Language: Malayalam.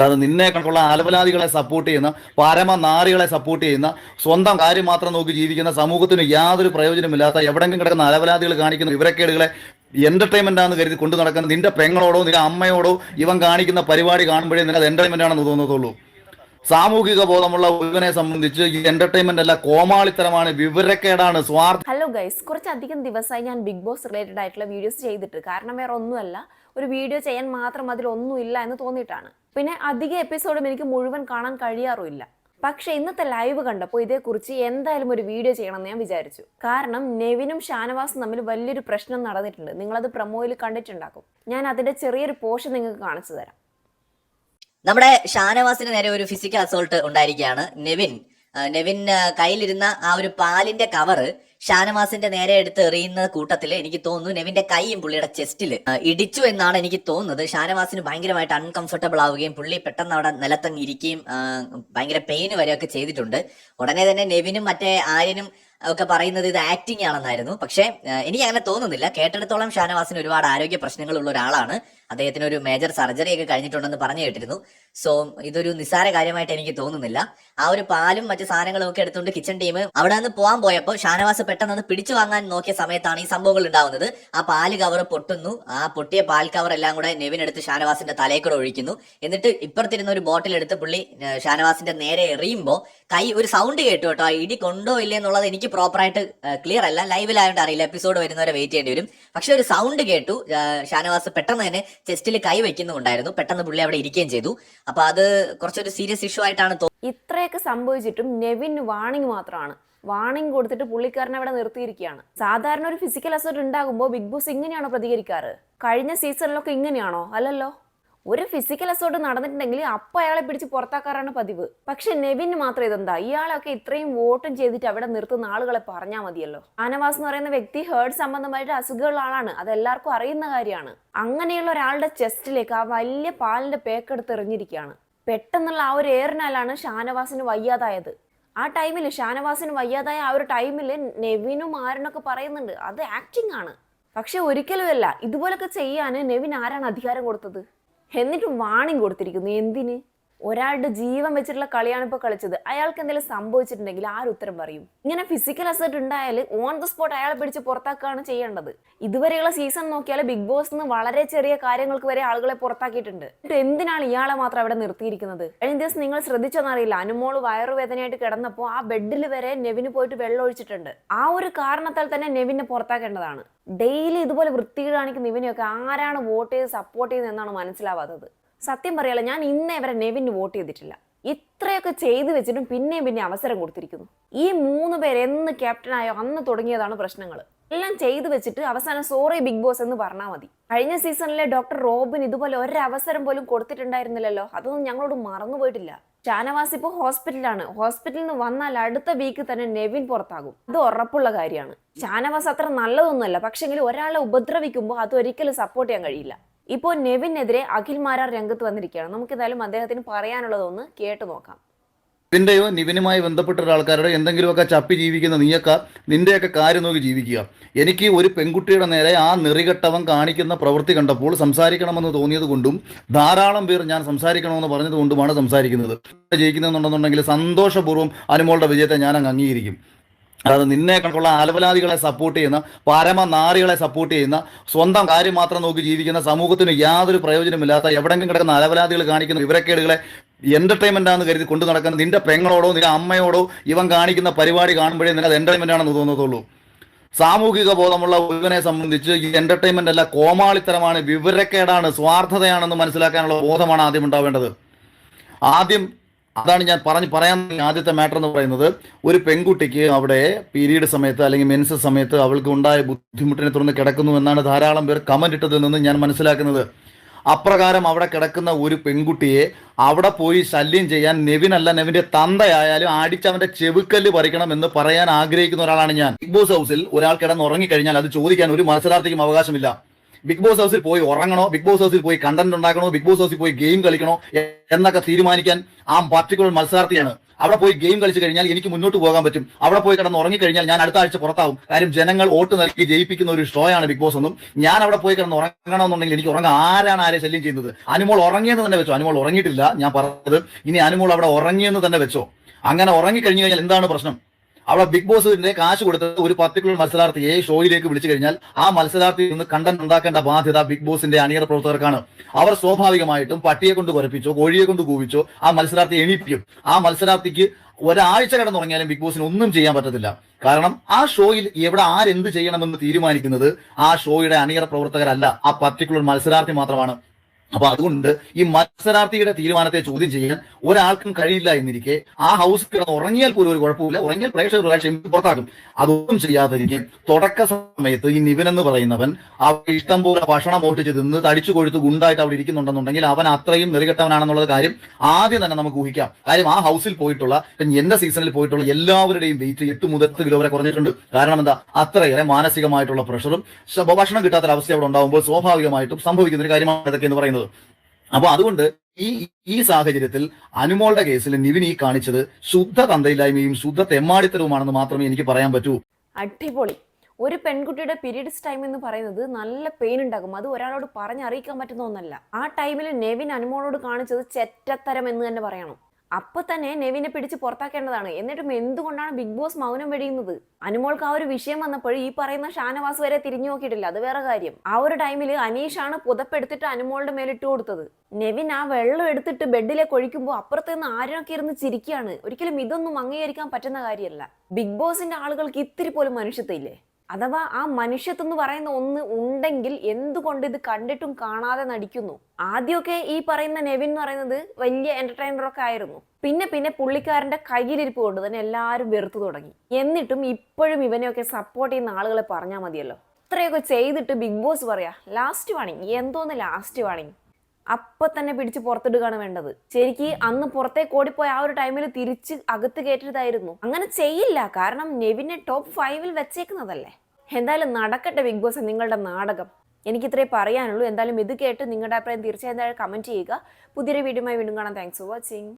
അതായത് നിന്നെ കണക്കുള്ള അലവലാദികളെ സപ്പോർട്ട് ചെയ്യുന്ന പരമനാരികളെ സപ്പോർട്ട് ചെയ്യുന്ന സ്വന്തം കാര്യം മാത്രം നോക്കി ജീവിക്കുന്ന സമൂഹത്തിന് യാതൊരു പ്രയോജനമില്ലാത്ത എവിടെങ്കിലും കിടക്കുന്ന അലവലാദികൾ കാണിക്കുന്ന വിവരക്കേടുകളെ എന്റർടൈൻമെന്റ് ആണെന്ന് കരുതി കൊണ്ടു നടക്കുന്ന നിന്റെ പെങ്ങളോടോ നിന്റെ അമ്മയോടോ ഇവൻ കാണിക്കുന്ന പരിപാടി കാണുമ്പോഴേ നിനക്ക് എന്റർടൈൻമെന്റ് ആണെന്ന് തോന്നത്തുള്ളൂ. സാമൂഹിക ബോധമുള്ള ഒരുവനെ സംബന്ധിച്ച് ഈ എന്റർടൈൻമെന്റ് അല്ല കോമാളിത്തരമാണ് വിവരക്കേടാണ് സ്വാർത്ഥ ഹലോ ഗൈസ് കുറച്ചധികം ദിവസമായി ഞാൻ ബിഗ് ബോസ് റിലേറ്റഡ് ആയിട്ടുള്ള വീഡിയോസ് ചെയ്തിട്ട് കാരണം വേറെ ഒന്നുമല്ല ഒരു വീഡിയോ ചെയ്യാൻ മാത്രം അതിലൊന്നുമില്ല എന്ന് തോന്നിയിട്ടാണ്. പിന്നെ അധിക എപ്പിസോഡും എനിക്ക് മുഴുവൻ കാണാൻ കഴിയാറുമില്ല. പക്ഷേ ഇന്നത്തെ ലൈവ് കണ്ടപ്പോൾ ഇതേക്കുറിച്ച് എന്തായാലും ഒരു വീഡിയോ ചെയ്യണമെന്ന് ഞാൻ വിചാരിച്ചു. കാരണം നെവിനും ഷാനവാസും തമ്മിൽ വലിയൊരു പ്രശ്നം നടന്നിട്ടുണ്ട്. നിങ്ങളത് പ്രൊമോയിൽ കണ്ടിട്ടുണ്ടാക്കും ഞാൻ അതിന്റെ ചെറിയൊരു പോഷൻ നിങ്ങൾക്ക് കാണിച്ചു തരാം. നമ്മുടെ ഷാനവാസിന് നേരെ ഒരു ഫിസിക്കൽ അസോൾട്ട് ഉണ്ടായിരിക്കുകയാണ്. നെവിൻ നെവിൻ കയ്യിലിരുന്ന ആ ഒരു പാലിന്റെ കവറ് ഷാനവാസിന്റെ നേരെ എടുത്ത് എറിയുന്ന കൂട്ടത്തിൽ എനിക്ക് തോന്നുന്നു നെവിന്റെ കൈയും പുള്ളിയുടെ ചെസ്റ്റിൽ ഇടിച്ചു എന്നാണ് എനിക്ക് തോന്നുന്നത്. ഷാനവാസിന് ഭയങ്കരമായിട്ട് അൺകംഫർട്ടബിൾ ആവുകയും പുള്ളി പെട്ടെന്ന് അവിടെ നിലത്തങ്ങിരിക്കുകയും ഭയങ്കര പെയിന് വരെയൊക്കെ ചെയ്തിട്ടുണ്ട്. ഉടനെ തന്നെ നെവിനും മറ്റേ ആര്യനും ഒക്കെ പറയുന്നത് ഇത് ആക്ടിങ് ആണെന്നായിരുന്നു. പക്ഷേ എനിക്ക് അങ്ങനെ തോന്നുന്നില്ല. കേട്ടിടത്തോളം ഷാനവാസിന് ഒരുപാട് ആരോഗ്യ പ്രശ്നങ്ങളുള്ള ഒരാളാണ്. അദ്ദേഹത്തിന് ഒരു മേജർ സർജറി ഒക്കെ കഴിഞ്ഞിട്ടുണ്ടെന്ന് പറഞ്ഞു കേട്ടിരുന്നു. സോ ഇതൊരു നിസ്സാര കാര്യമായിട്ട് എനിക്ക് തോന്നുന്നില്ല. ആ ഒരു പാലും മറ്റു സാധനങ്ങളും ഒക്കെ എടുത്തുകൊണ്ട് കിച്ചൺ ടീം അവിടെ നിന്ന് പോകാൻ പോയപ്പോൾ ഷാനവാസ് പെട്ടെന്ന് ഒന്ന് പിടിച്ചു വാങ്ങാൻ നോക്കിയ സമയത്താണ് ഈ സംഭവങ്ങൾ ഉണ്ടാവുന്നത്. ആ പാൽ കവർ പൊട്ടുന്നു. ആ പൊട്ടിയ പാൽ കവർ എല്ലാം കൂടെ നെവിൻ എടുത്ത് ഷാനവാസിന്റെ തലയിൽ ഒഴിക്കുന്നു. എന്നിട്ട് ഇപ്പുറത്തിരുന്ന ഒരു ബോട്ടിൽ എടുത്ത് പുള്ളി ഷാനവാസിന്റെ നേരെ എറിയുമ്പോൾ കൈ ഒരു സൗണ്ട് കേട്ടു കേട്ടോ. ആ ഇടി കൊണ്ടോ ഇല്ലേ എന്നുള്ളത് എനിക്ക് പ്രോപ്പറായിട്ട് ക്ലിയർ അല്ല. ലൈവിലായതുകൊണ്ട് അറിയില്ല. എപ്പിസോഡ് വരുന്നവരെ വെയിറ്റ് ചെയ്യേണ്ടി വരും. പക്ഷെ ഒരു സൗണ്ട് കേട്ടു. ഷാനവാസ് പെട്ടെന്ന് തന്നെ ചെസ്റ്റിൽ കൈ വെക്കുന്നുണ്ടായിരുന്നു പെട്ടെന്ന് പുള്ളി അവിടെ ഇരിക്കുകയും ചെയ്തു. അപ്പൊ അത് കുറച്ചൊരു സീരിയസ് ഇഷ്യൂ ആയിട്ടാണ് ഇത്രയൊക്കെ സംഭവിച്ചിട്ടും നെവിൻ വാണിംഗ് മാത്രമാണ്. വാണിംഗ് കൊടുത്തിട്ട് പുള്ളിക്കാരനെ അവിടെ നിർത്തിയിരിക്കുകയാണ്. സാധാരണ ഒരു ഫിസിക്കൽ അസോർട്ട് ഉണ്ടാകുമ്പോൾ ബിഗ് ബോസ് ഇങ്ങനെയാണോ പ്രതികരിക്കാറ്? കഴിഞ്ഞ സീസണിലൊക്കെ ഇങ്ങനെയാണോ? അല്ലല്ലോ. ഒരു ഫിസിക്കൽ അസോർട്ട് നടന്നിട്ടുണ്ടെങ്കിൽ അപ്പൊ അയാളെ പിടിച്ച് പുറത്താക്കാറാണ് പതിവ്. പക്ഷെ നെവിൻ മാത്രം ഇതെന്താ? ഇയാളൊക്കെ ഇത്രയും വോട്ടും ചെയ്തിട്ട് അവിടെ നിർത്തുന്ന ആളുകളെ പറഞ്ഞാൽ മതിയല്ലോ. ആനവാസ് എന്ന് പറയുന്ന വ്യക്തി ഹേർഡ് സംബന്ധമായിട്ട് അസുഖമുള്ള ആളാണ്. അത് എല്ലാവർക്കും അറിയുന്ന കാര്യമാണ്. അങ്ങനെയുള്ള ഒരാളുടെ ചെസ്റ്റിലേക്ക് ആ വലിയ പാലിന്റെ പേക്കെടുത്ത് എറിഞ്ഞിരിക്കുകയാണ്. പെട്ടെന്നുള്ള ആ ഒരു എയറിനാലാണ് ഷാനവാസിന് വയ്യാതായത്. ആ ടൈമിൽ ഷാനവാസിന് വയ്യാതായ ആ ഒരു ടൈമിൽ നെവിനും ആരനൊക്കെ പറയുന്നുണ്ട്. അത് ആക്ടിങ് ആണ്. പക്ഷെ ഒരിക്കലുമല്ല. ഇതുപോലൊക്കെ ചെയ്യാൻ നെവിൻ ആരാണ് അധികാരം കൊടുത്തത്? എന്നിട്ടും വാണിംഗ് കൊടുത്തിരിക്കുന്നു. എന്തിന്? ഒരാളുടെ ജീവൻ വെച്ചിട്ടുള്ള കളിയാണ് ഇപ്പോൾ കളിച്ചത്. അയാൾക്ക് എന്തെങ്കിലും സംഭവിച്ചിട്ടുണ്ടെങ്കിൽ ആരുത്തരം പറയും? ഇങ്ങനെ ഫിസിക്കൽ അസർട്ട് ഉണ്ടായാൽ ഓൺ ദ സ്പോട്ട് അയാളെ പിടിച്ച് പുറത്താക്കുകയാണ് ചെയ്യേണ്ടത്. ഇതുവരെയുള്ള സീസൺ നോക്കിയാൽ ബിഗ് ബോസ് നിന്ന് വളരെ ചെറിയ കാര്യങ്ങൾക്ക് വരെ ആളുകളെ പുറത്താക്കിയിട്ടുണ്ട്. എന്തിനാണ് ഇയാളെ മാത്രം അവിടെ നിർത്തിയിരിക്കുന്നത്? കഴിഞ്ഞ ദിവസം നിങ്ങൾ ശ്രദ്ധിച്ചെന്നറിയില്ല അനുമോൾ വയറുവേദനയായിട്ട് കിടന്നപ്പോൾ ആ ബെഡിൽ വരെ നെവിന് പോയിട്ട് വെള്ളം ഒഴിച്ചിട്ടുണ്ട്. ആ ഒരു കാരണത്താൽ തന്നെ നെവിനെ പുറത്താക്കേണ്ടതാണ്. ഡെയിലി ഇതുപോലെ വൃത്തികേട് കാണിക്കുന്ന ഇവനെയൊക്കെ ആരാണ് വോട്ട് ചെയ്ത് സപ്പോർട്ട് ചെയ്യുന്നത് എന്നാണ് മനസ്സിലാവാത്തത്. സത്യം പറയാലോ ഞാൻ ഇന്നേ വരെ നെവിന് വോട്ട് ചെയ്തിട്ടില്ല. ഇത്രയൊക്കെ ചെയ്തു വെച്ചിട്ടും പിന്നെയും പിന്നെ അവസരം കൊടുത്തിരിക്കുന്നു. ഈ മൂന്ന് പേര് എന്ന് ക്യാപ്റ്റനായോ അന്ന് തുടങ്ങിയതാണ് പ്രശ്നങ്ങൾ എല്ലാം ചെയ്തു വെച്ചിട്ട് അവസാനം സോറി ബിഗ് ബോസ് എന്ന് പറഞ്ഞാൽ മതി. കഴിഞ്ഞ സീസണിലെ ഡോക്ടർ റോബിൻ ഇതുപോലെ ഒരവസരം പോലും കൊടുത്തിട്ടുണ്ടായിരുന്നില്ലല്ലോ. അതൊന്നും ഞങ്ങളോട് മറന്നുപോയിട്ടില്ല ഷാനവാസ് ഇപ്പോൾ ഹോസ്പിറ്റലാണ് ഹോസ്പിറ്റലിൽ നിന്ന് വന്നാൽ അടുത്ത വീക്ക് തന്നെ നെവിൻ പുറത്താകും. അത് ഉറപ്പുള്ള കാര്യമാണ്. ഷാനവാസ് അത്ര നല്ലതൊന്നുമല്ല. പക്ഷെങ്കിൽ ഒരാളെ ഉപദ്രവിക്കുമ്പോൾ അത് ഒരിക്കലും സപ്പോർട്ട് ചെയ്യാൻ കഴിയില്ല. ഇപ്പോൾ നെവിനെതിരെ അഖിൽ മാരാർ രംഗത്ത് വന്നിരിക്കുകയാണ്. നമുക്ക് എന്തായാലും അദ്ദേഹത്തിന് പറയാനുള്ളതൊന്ന് കേട്ടു നോക്കാം. നിന്റെയോ നിവിനുമായി ബന്ധപ്പെട്ട ഒരാൾക്കാരുടെ എന്തെങ്കിലുമൊക്കെ ചപ്പി ജീവിക്കുന്ന നീയൊക്കെ നിന്റെയൊക്കെ കാര്യം നോക്കി ജീവിക്കുക. എനിക്ക് ഒരു പെൺകുട്ടിയുടെ നേരെ ആ നെറികെട്ടവൻ കാണിക്കുന്ന പ്രവൃത്തി കണ്ടപ്പോൾ സംസാരിക്കണമെന്ന് തോന്നിയത് കൊണ്ടും ധാരാളം പേർ ഞാൻ സംസാരിക്കണമെന്ന് പറഞ്ഞത് കൊണ്ടുമാണ് സംസാരിക്കുന്നത്. ജയിക്കുന്നുണ്ടെന്നുണ്ടെങ്കിൽ സന്തോഷപൂർവം അനുമോളുടെ വിജയത്തെ ഞാൻ അങ്ങ് അംഗീകരിക്കും. അതായത് നിന്നെ കണക്കുള്ള അലവലാദികളെ സപ്പോർട്ട് ചെയ്യുന്ന പരമനാരികളെ സപ്പോർട്ട് ചെയ്യുന്ന സ്വന്തം കാര്യം മാത്രം നോക്കി ജീവിക്കുന്ന സമൂഹത്തിന് യാതൊരു പ്രയോജനമില്ലാത്ത എവിടെങ്കിലും കിടക്കുന്ന അലവലാദികൾ കാണിക്കുന്ന വിവരക്കേടുകളെ എന്റർടൈൻമെന്റ് ആണെന്ന് കരുതി കൊണ്ടു നടക്കുന്ന നിന്റെ പെങ്ങളോടോ നിന്റെ അമ്മയോടോ ഇവൻ കാണിക്കുന്ന പരിപാടി കാണുമ്പോഴേ നിനക്ക് എന്റർടൈൻമെന്റ് ആണെന്ന് തോന്നത്തുള്ളൂ. സാമൂഹിക ബോധമുള്ള ഒരുവനെ സംബന്ധിച്ച് ഈ എന്റർടൈൻമെന്റ് അല്ല കോമാളിത്തരമാണ് വിവരക്കേടാണ് സ്വാർത്ഥതയാണെന്ന് മനസ്സിലാക്കാനുള്ള ബോധമാണ് ആദ്യം ഉണ്ടാവേണ്ടത്. ആദ്യം അതാണ് ഞാൻ പറഞ്ഞ് പറയാൻ ആദ്യത്തെ മാറ്റർ എന്ന് പറയുന്നത്. ഒരു പെൺകുട്ടിക്ക് അവിടെ പീരീഡ് സമയത്ത് അല്ലെങ്കിൽ മെൻസ് സമയത്ത് അവൾക്ക് ഉണ്ടായ ബുദ്ധിമുട്ടിനെ തുടർന്ന് കിടക്കുന്നു എന്നാണ് ധാരാളം പേർ കമന്റ് ഇട്ടതിൽ നിന്ന് ഞാൻ മനസ്സിലാക്കുന്നത്. അപ്രകാരം അവിടെ കിടക്കുന്ന ഒരു പെൺകുട്ടിയെ അവിടെ പോയി ശല്യം ചെയ്യാൻ നെവിനല്ല നെവിന്റെ തന്തയായാലും അടിച്ചവന്റെ ചെവുക്കല്ല് പറിക്കണം എന്ന് പറയാൻ ആഗ്രഹിക്കുന്ന ഒരാളാണ് ഞാൻ. ബിഗ് ബോസ് ഹൗസിൽ ഒരാൾ കിടന്ന് ഉറങ്ങിക്കഴിഞ്ഞാൽ അത് ചോദിക്കാൻ ഒരു മത്സരാർത്ഥിക്കും അവകാശമില്ല. ബിഗ് ബോസ് ഹൗസിൽ പോയി ഉറങ്ങണോ? ബിഗ് ബോസ് ഹൗസിൽ പോയി കണ്ടന്റ് ഉണ്ടാക്കണോ? ബിഗ് ബോസ് ഹൗസിൽ പോയി ഗെയിം കളിക്കണോ? എന്നൊക്കെ തീരുമാനിക്കാൻ ആ പർട്ടിക്കുലർ മത്സരാർത്ഥിയാണ്. അവിടെ പോയി ഗെയിം കളിച്ചു കഴിഞ്ഞാൽ എനിക്ക് മുന്നോട്ട് പോകാൻ പറ്റും. അവിടെ പോയി കിടന്ന് ഉറങ്ങിക്കഴിഞ്ഞാൽ ഞാൻ അടുത്ത ആഴ്ച പുറത്താവും. കാര്യം ജനങ്ങൾ വോട്ട് നൽകി ജയിപ്പിക്കുന്ന ഒരു ഷോ ആണ് ബിഗ് ബോസ് എന്നും. ഞാൻ അവിടെ പോയി കിടന്ന് ഉറങ്ങണമെന്നുണ്ടെങ്കിൽ എനിക്ക് ഉറങ്ങാൻ ആരാണ് ആരെ ശല്യം ചെയ്യുന്നത്? അനുമോൾ ഉറങ്ങിയെന്ന് തന്നെ വെച്ചോ? അനുമോൾ ഉറങ്ങിയിട്ടില്ല ഞാൻ പറഞ്ഞത്. ഇനി അനുമോൾ അവിടെ ഉറങ്ങിയെന്ന് തന്നെ വെച്ചോ? അങ്ങനെ ഉറങ്ങിക്കഴിഞ്ഞു കഴിഞ്ഞാൽ എന്താണ് പ്രശ്നം? അവിടെ ബിഗ് ബോസിന്റെ കാശ് കൊടുത്ത് ഒരു പർട്ടിക്കുലർ മത്സരാർത്ഥിയെ ഷോയിലേക്ക് വിളിച്ചു കഴിഞ്ഞാൽ ആ മത്സരാർത്ഥി നിന്ന് കണ്ടന്റ് ഉണ്ടാക്കേണ്ട ബാധ്യത ബിഗ് ബോസിന്റെ അണിയറ പ്രവർത്തകർക്കാണ്. അവർ സ്വാഭാവികമായിട്ടും പട്ടിയെ കൊണ്ട് കുരപ്പിച്ചോ കോഴിയെ കൊണ്ട് കൂവിച്ചോ ആ മത്സരാർത്ഥി എണീപ്പിക്കും. ആ മത്സരാർത്ഥിക്ക് ഒരാഴ്ച കിടന്നുറങ്ങിയാലും ബിഗ് ബോസിന് ഒന്നും ചെയ്യാൻ പറ്റത്തില്ല. കാരണം ആ ഷോയിൽ എവിടെ ആരെന്ത് ചെയ്യണമെന്ന് തീരുമാനിക്കുന്നത് ആ ഷോയുടെ അണിയറ പ്രവർത്തകരല്ല. ആ പർട്ടിക്കുലർ മത്സരാർത്ഥി മാത്രമാണ്. അപ്പൊ അതുകൊണ്ട് ഈ മത്സരാർത്ഥിയുടെ തീരുമാനത്തെ ചോദ്യം ചെയ്യാൻ ഒരാൾക്കും കഴിയില്ല എന്നിരിക്കെ ആ ഹൗസ് കിടന്ന് ഉറങ്ങിയാൽ പോലും ഒരു കുഴപ്പമില്ല. ഉറങ്ങിയാൽ പ്രേക്ഷകർ ഒരാഴ്ച പുറത്താക്കും. അതൊന്നും ചെയ്യാതിരിക്കെ തുടക്ക സമയത്ത് ഈ നിവിൻ എന്ന് പറയുന്നവൻ അവർ ഇഷ്ടം പോലെ ഭക്ഷണം ഓട്ടിച്ച് തിന്ന് തടിച്ചു കൊഴുത്ത് ഗുണ്ടായിട്ട് അവിടെ ഇരിക്കുന്നുണ്ടെന്നുണ്ടെങ്കിൽ അവൻ അത്രയും നെറികെട്ടവനാണെന്നുള്ള കാര്യം ആദ്യം തന്നെ നമുക്ക് ഊഹിക്കാം. കാര്യം ആ ഹൗസിൽ പോയിട്ടുള്ള എന്റെ സീസണിൽ പോയിട്ടുള്ള എല്ലാവരുടെയും വെയിറ്റ് എട്ട് മുതൽ എട്ട് കിലോ വരെ കുറഞ്ഞിട്ടുണ്ട്. കാരണം എന്താ? അത്രയേറെ മാനസികമായിട്ടുള്ള പ്രഷറും ഭക്ഷണം കിട്ടാത്തൊരവസ്ഥ അവിടെ ഉണ്ടാകുമ്പോൾ സ്വാഭാവികമായിട്ടും സംഭവിക്കുന്ന ഒരു കാര്യമാണ് ഇതൊക്കെ എന്ന് പറയുന്നത്. അപ്പൊ അതുകൊണ്ട് ഈ ഈ സാഹചര്യത്തിൽ അനുമോളുടെ കേസിൽ നിവിൻ ഈ കാണിച്ചത് ശുദ്ധ തന്തയില്ലായ്മയും ശുദ്ധ തെമ്മാടിത്തരവുമാണെന്ന് മാത്രമേ എനിക്ക് പറയാൻ പറ്റൂ. അടിപൊളി. ഒരു പെൺകുട്ടിയുടെ പീരീഡ്സ് ടൈം എന്ന് പറയുന്നത് നല്ല പെയിൻ ഉണ്ടാകും അത് ഒരാളോട് പറഞ്ഞറിയിക്കാൻ പറ്റുന്ന ഒന്നല്ല. ആ ടൈമിൽ നെവിൻ അനുമോളോട് കാണിച്ചത് ചെറ്റത്തരം എന്ന് തന്നെ പറയണം. അപ്പൊ തന്നെ നെവിനെ പിടിച്ച് പുറത്താക്കേണ്ടതാണ്. എന്നിട്ടും എന്തുകൊണ്ടാണ് ബിഗ് ബോസ് മൗനം വെടിയുന്നത്? അനുമോൾക്ക് ആ ഒരു വിഷയം വന്നപ്പോൾ ഈ പറയുന്ന ഷാനവാസ് വരെ തിരിഞ്ഞു നോക്കിയിട്ടില്ല. അത് വേറെ കാര്യം. ആ ഒരു ടൈമിൽ അനീഷാണ് പുതപ്പെടുത്തിട്ട് അനുമോളുടെ മേലിട്ട് കൊടുത്തത്. നെവിൻ ആ വെള്ളം എടുത്തിട്ട് ബെഡിലെ കൊഴിക്കുമ്പോൾ അപ്പുറത്ത് നിന്ന് ആരൊക്കെ ഇരുന്ന് ചിരിക്കുകയാണ് ഒരിക്കലും ഇതൊന്നും അംഗീകരിക്കാൻ പറ്റുന്ന കാര്യമല്ല ബിഗ് ബോസിന്റെ ആളുകൾക്ക് ഇത്തിരി പോലും മനുഷ്യത്വം ഇല്ലേ? അഥവാ ആ മനുഷ്യത്വം എന്ന് പറയുന്ന ഒന്ന് ഉണ്ടെങ്കിൽ എന്തുകൊണ്ട് ഇത് കണ്ടിട്ടും കാണാതെ നടിക്കുന്നു? ആദ്യമൊക്കെ ഈ പറയുന്ന നെവിൻ എന്ന് പറയുന്നത് വലിയ എന്റർടൈനർ ഒക്കെ ആയിരുന്നു. പിന്നെ പിന്നെ പുള്ളിക്കാരന്റെ കയ്യിലിരിപ്പ് കൊണ്ട് തന്നെ എല്ലാവരും വെറുത്തു തുടങ്ങി. എന്നിട്ടും ഇപ്പോഴും ഇവനെയൊക്കെ സപ്പോർട്ട് ചെയ്യുന്ന ആളുകളെ പറഞ്ഞാൽ മതിയല്ലോ. ഇത്രയൊക്കെ ചെയ്തിട്ട് ബിഗ് ബോസ് പറയാ ലാസ്റ്റ് വാണിങ് എന്തോന്ന് ലാസ്റ്റ് വാണിങ് അപ്പൊ തന്നെ പിടിച്ച് പുറത്തിടുകയാണ് വേണ്ടത്. ശരിക്ക് അന്ന് പുറത്തേക്ക് ഓടിപ്പോയ ആ ഒരു ടൈമിൽ തിരിച്ച് അകത്ത് കയറ്റരുതായിരുന്നു അങ്ങനെ ചെയ്യില്ല. കാരണം നെവിനെ ടോപ്പ് ഫൈവിൽ വെച്ചേക്കുന്നതല്ലേ. എന്തായാലും നടക്കട്ടെ ബിഗ് ബോസ് നിങ്ങളുടെ നാടകം. എനിക്ക് ഇത്രേ പറയാനുള്ളൂ. എന്തായാലും ഇത് കേട്ട് നിങ്ങളുടെ അഭിപ്രായം തീർച്ചയായും കമന്റ് ചെയ്യുക. പുതിയൊരു വീഡിയോയുമായി വീണ്ടും കാണാം. Thanks for watching